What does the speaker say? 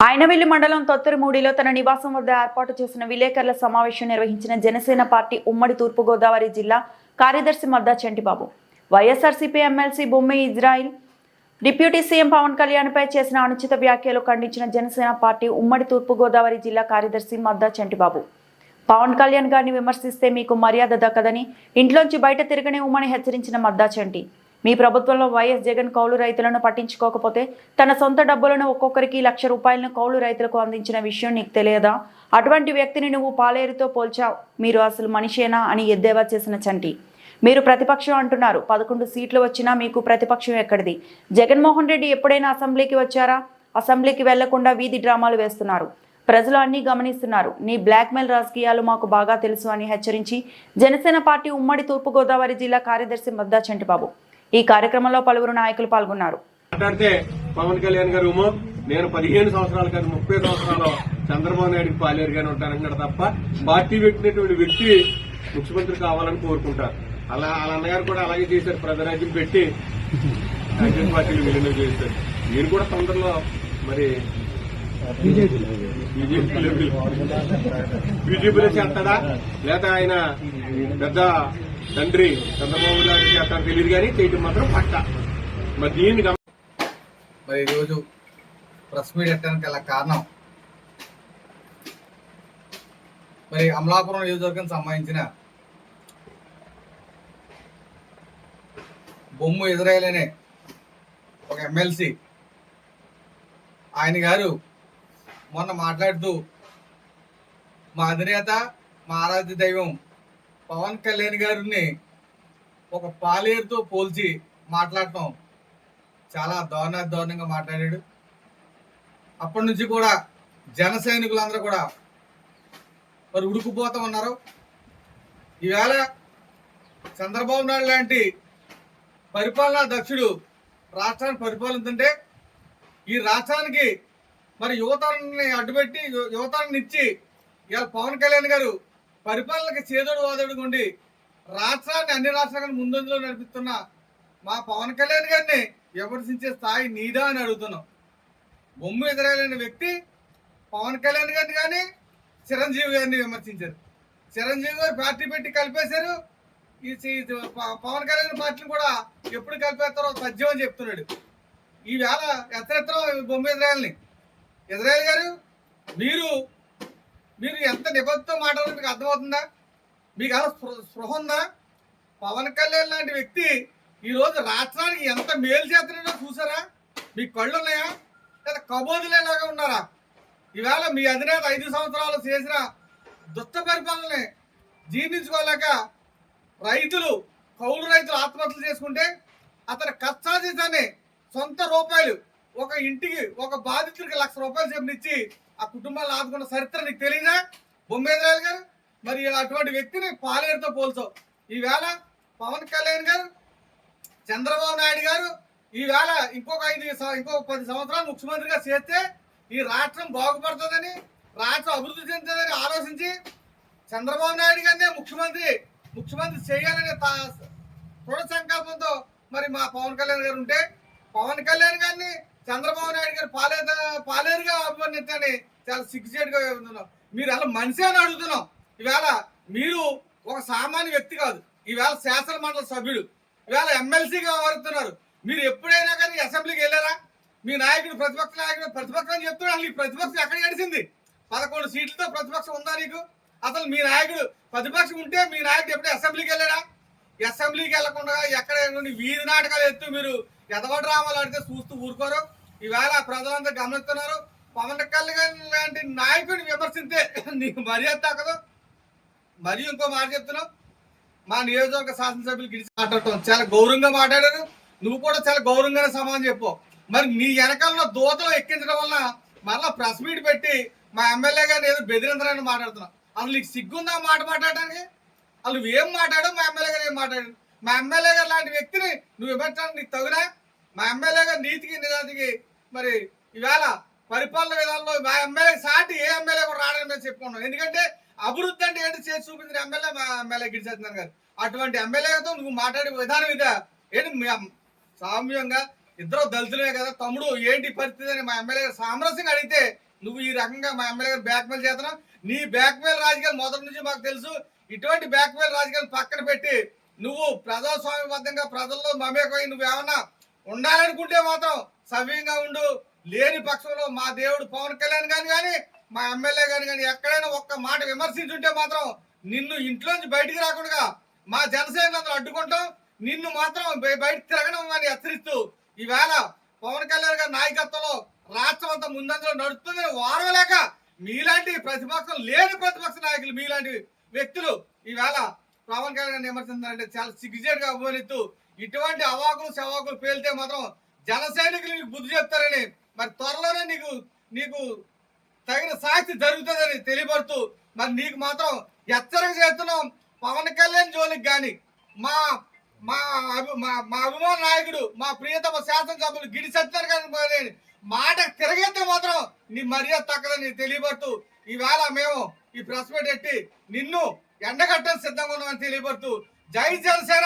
ఆయనవెల్లి మండలం తొత్తరిమూడిలో తన నివాసం వద్ద ఏర్పాటు చేసిన విలేకరుల సమావేశం నిర్వహించిన జనసేన పార్టీ ఉమ్మడి తూర్పుగోదావరి జిల్లా కార్యదర్శి Madda Chantibabu YSRCP MLC Bomme Israel deputy CM Pawan కళ్యాణ్పై చేసిన అనుచిత వ్యాఖ్యలు ఖండించిన జనసేన పార్టీ ఉమ్మడి తూర్పుగోదావరి జిల్లా కార్యదర్శి మద్దా చంటిబాబు. పవన్ కళ్యాణ్ గారిని విమర్శిస్తే మీకు మర్యాద దక్కదని ఇంట్లోంచి బయట తిరగనివ్వమని హెచ్చరించిన మద్దా చంటి. మీ ప్రభుత్వంలో వైఎస్ జగన్ కౌలు రైతులను పట్టించుకోకపోతే తన సొంత డబ్బులను ఒక్కొక్కరికి లక్ష రూపాయలను కౌలు రైతులకు అందించిన విషయం నీకు తెలియదా? అటువంటి వ్యక్తిని నువ్వు పాలేరుతో పోల్చావు. మీరు అసలు మనిషేనా అని ఎద్దేవా చేసిన చంటి. మీరు ప్రతిపక్షం అంటున్నారు. పదకొండు సీట్లు వచ్చినా మీకు ప్రతిపక్షం ఎక్కడిది? జగన్మోహన్ రెడ్డి ఎప్పుడైనా అసెంబ్లీకి వచ్చారా? అసెంబ్లీకి వెళ్ళకుండా వీధి డ్రామాలు వేస్తున్నారు. ప్రజలు అన్నీ గమనిస్తున్నారు. నీ బ్లాక్మెయిల్ రాజకీయాలు మాకు బాగా తెలుసు అని హెచ్చరించి జనసేన పార్టీ ఉమ్మడి తూర్పుగోదావరి జిల్లా కార్యదర్శి మద్దా చంటిబాబు. ఈ కార్యక్రమంలో పలువురు నాయకులు పాల్గొన్నారు. మాట్లాడితే పవన్ కళ్యాణ్ గారు నేను పదిహేను సంవత్సరాలు కానీ ముప్పై సంవత్సరాలు చంద్రబాబు నాయుడుకి పాలేరుగానే ఉంటానన్నాడు తప్ప పార్టీ పెట్టినటువంటి వ్యక్తి ముఖ్యమంత్రి కావాలని కోరుకుంటారు. అలా వాళ్ళ అన్నగారు కూడా అలాగే చేశారు ప్రజరాజ్యం పెట్టి రాజ్యం పార్టీలు విలీనం చేశారు. మీరు కూడా తొందరలో మరి బీజేపీలో బీజేపీలో చేస్తాడా? లేదా ఆయన పెద్ద తండ్రి చంద్రబాబు నాయుడు చేస్తాడు తెలియదు కానీ చేయటం మాత్రం పట్ట మరి దీన్ని మరి ఈరోజు ప్రెస్ మీట్ పెట్టడానికి గల కారణం. మరి అమలాపురం నియోజకవర్గం సంబంధించిన బొమ్ము ఇజ్రాయల్ అనే ఒక ఎమ్మెల్సీ ఆయన గారు మొన్న మాట్లాడుతూ మా అధినేత మా ఆరాధ్య దైవం పవన్ కళ్యాణ్ గారిని ఒక పాలేరుతో పోల్చి మాట్లాడటం చాలా దారుణ దారుణంగా మాట్లాడాడు. అప్పటి నుంచి కూడా జన సైనికులందరూ కూడా మరి ఉడుకుపోతూ ఉన్నారు. ఈవేళ చంద్రబాబు నాయుడు లాంటి పరిపాలనా దక్షుడు రాష్ట్రాన్ని పరిపాలిస్తుంటే ఈ రాష్ట్రానికి మరి యువతరాన్ని అడ్డుపెట్టి యు- యువతరాన్ని ఇచ్చి ఇవాళ పవన్ కళ్యాణ్ గారు పరిపాలనకి చేదోడు వాదోడుగా ఉండి రాష్ట్రాన్ని అన్ని రాష్ట్రాలను ముందంజలో నడిపిస్తున్న మా పవన్ కళ్యాణ్ గారిని విమర్శించే స్థాయి నీదా అని అడుగుతున్నాం. బొమ్మ ఎదురైన వ్యక్తి పవన్ కళ్యాణ్ గారిని కానీ చిరంజీవి గారిని విమర్శించారు. చిరంజీవి గారు పార్టీ పెట్టి కలిపేశారు. ఈ ప- పవన్ కళ్యాణ్ పార్టీని కూడా ఎప్పుడు కలిపేస్తారో సత్యం అని చెప్తున్నాడు. ఈవేళ ఎత్తరెత్తరం బొమ్మ ఇజ్రాయల్ని ఇజ్రాయల్ గారు మీరు మీరు ఎంత నిబద్ధతో మాట్లాడారు మీకు అర్థమవుతుందా? మీకు అలా స్పృహ ఉందా? పవన్ కళ్యాణ్ లాంటి వ్యక్తి ఈరోజు రాష్ట్రానికి ఎంత మేలు చేస్తున్నాడో చూసారా? మీ కళ్ళు ఉన్నాయా లేదా కబోదులేలాగా ఉన్నారా? ఈవేళ మీ అధినేత ఐదు సంవత్సరాలు చేసిన దుష్ట పరిపాలనని జీర్ణించుకోలేక రైతులు కౌలు రైతులు ఆత్మహత్యలు చేసుకుంటే అతని కష్టాజీతాన్ని సొంత రూపాయలు ఒక ఇంటికి ఒక బాధితుడికి లక్ష రూపాయలు చెప్పనిచ్చి ఆ కుటుంబాలను ఆదుకున్న చరిత్ర నీకు తెలియదా? బొమ్మేంద్రాయలు గారు మరి అటువంటి వ్యక్తిని పాలేరుతో పోల్చావు ఈవేళ పవన్ కళ్యాణ్ గారు చంద్రబాబు నాయుడు గారు ఈవేళ ఇంకొక ఐదు ఇంకొక పది సంవత్సరాలు ముఖ్యమంత్రిగా చేస్తే ఈ రాష్ట్రం బాగుపడుతుందని రాష్ట్రం అభివృద్ధి చెందుతుందని ఆలోచించి చంద్రబాబు నాయుడు గారినే ముఖ్యమంత్రి ముఖ్యమంత్రి చేయాలనే తా- దృఢ సంకల్పంతో మరి మా పవన్ కళ్యాణ్ గారు ఉంటే పవన్ కళ్యాణ్ గారిని చంద్రబాబు నాయుడు గారు పాలేద పాలేరుగా అభివర్ణించని చాలా సిగ్గుచేటుగా ఉంటున్నాం మీరు అలా మనిషి అని అడుగుతున్నాం. ఈవేళ మీరు ఒక సామాన్య వ్యక్తి కాదు. ఈవేళ శాసన మండలి సభ్యుడు. ఈవేళ ఎమ్మెల్సీగా వ్యవహరిస్తున్నారు మీరు ఎప్పుడైనా కానీ అసెంబ్లీకి వెళ్ళారా? మీ నాయకుడు ప్రతిపక్ష నాయకుడు ప్రతిపక్షం అని చెప్తున్నాడు అసలు ఈ ప్రతిపక్షం ఎక్కడ గడిచింది? పదకొండు సీట్లతో ప్రతిపక్షం ఉందా నీకు? అసలు మీ నాయకుడు ప్రతిపక్షం ఉంటే మీ నాయకుడు ఎప్పుడు అసెంబ్లీకి వెళ్ళాడా? అసెంబ్లీకి వెళ్ళకుండా ఎక్కడ వీధి నాటకాలు ఎత్తు మీరు ఎదవడ రామాలు ఆడితే చూస్తూ ఊరుకోరు? ఈవేళ ప్రజలంతా గమనిస్తున్నారు పవన్ కళ్యాణ్ లాంటి నాయకుడిని విమర్శించే నీకు మర్యాద తగ్గదు మరి ఇంకో మాట చెప్తున్నావు మా నియోజకవర్గ శాసనసభ్యులు గిడిచి మాట్లాడటం చాలా గౌరవంగా మాట్లాడారు. నువ్వు కూడా చాలా గౌరవంగానే సమాధానం చెప్పు. మరి నీ వెనకాల దూతలు ఎక్కించడం వల్ల మళ్ళీ ప్రెస్ మీట్ పెట్టి మా ఎమ్మెల్యే గారిని ఏదో బెదిరించాలని మాట్లాడుతున్నావు అసలు నీకు సిగ్గుందా మాట మాట్లాడడానికి అసలు ఏం మాట్లాడు మా ఎమ్మెల్యే గారు ఏం మాట్లాడాడు మా ఎమ్మెల్యే గారు లాంటి వ్యక్తిని నువ్వు విమర్శించడానికి నీకు తగునా? మా ఎమ్మెల్యే గారు నీతికి నిజానికి మరి ఈవేళ పరిపాలన విధానంలో మా ఎమ్మెల్యే సాటి ఏ ఎమ్మెల్యే కూడా రావడం మేము చెప్పుకున్నాం ఎందుకంటే అభివృద్ధి అంటే ఏంటి చేసి చూపించిన ఎమ్మెల్యే మా ఎమ్మెల్యే గిరిజేంద్రన్ గారు. అటువంటి ఎమ్మెల్యేతో నువ్వు మాట్లాడే విధానం ఇదే? ఏంటి సామ్యంగా ఇద్దరు దళితులే కదా తమ్ముడు ఏంటి పరిస్థితి అని మా ఎమ్మెల్యే గారు సామరస్యంగా అడిగితే నువ్వు ఈ రకంగా మా ఎమ్మెల్యే గారు బ్యాక్మెయిల్ చేస్తున్నావు. నీ బ్యాక్మెయిల్ రాజకీయాలు మొదటి నుంచి మాకు తెలుసు. ఇటువంటి బ్యాక్మెయిల్ రాజకీయాలు పక్కన పెట్టి నువ్వు ప్రజాస్వామ్యబద్ధంగా ప్రజల్లో మమేకమై నువ్వు ఏమన్నా ఉండాలనుకుంటే మాత్రం సవ్యంగా ఉండు. లేని పక్షంలో మా దేవుడు పవన్ కళ్యాణ్ గాని కానీ మా ఎమ్మెల్యే గాని కానీ ఎక్కడైనా ఒక్క మాట విమర్శించుంటే మాత్రం నిన్ను ఇంట్లోంచి బయటికి రాకుండా మా జనసేనందరూ అడ్డుకుంటాం. నిన్ను మాత్రం బయట తిరగడం అని హెచ్చరిస్తూ ఈవేళ పవన్ కళ్యాణ్ గారి నాయకత్వంలో రాష్ట్రం అంతా ముందంజలో నడుస్తుందని వారవలేక మీలాంటి ప్రతిపక్షం లేని ప్రతిపక్ష నాయకులు మీలాంటి వ్యక్తులు ఈవేళ పవన్ కళ్యాణ్ గారిని విమర్శించారంటే చాలా సిగ్గుచేటుగా అభిమానిస్తూ ఇటువంటి అవాకులు సవాకులు పేలితే మాత్రం జన సైనికులు నీకు బుద్ధి చెప్తారని మరి త్వరలోనే నీకు నీకు తగిన సాక్షి జరుగుతుందని తెలియబడుతూ మరి నీకు మాత్రం హెచ్చరిక చేస్తున్నాం పవన్ కళ్యాణ్ జోలికి కానీ మా మా అభి- మా మా అభిమాన నాయకుడు మా ప్రియతమ శాసనసభ్యులు గిడి సత్యనారాయణ మాట తిరగేస్తే మాత్రం నీ మర్యాద తక్కదని తెలియబడుతూ ఈవేళ మేము ఈ ప్రెస్ మీట్ ఎట్టి నిన్ను ఎండగట్టని సిద్ధంగా ఉన్నామని తెలియబడుతూ జై జనసేన!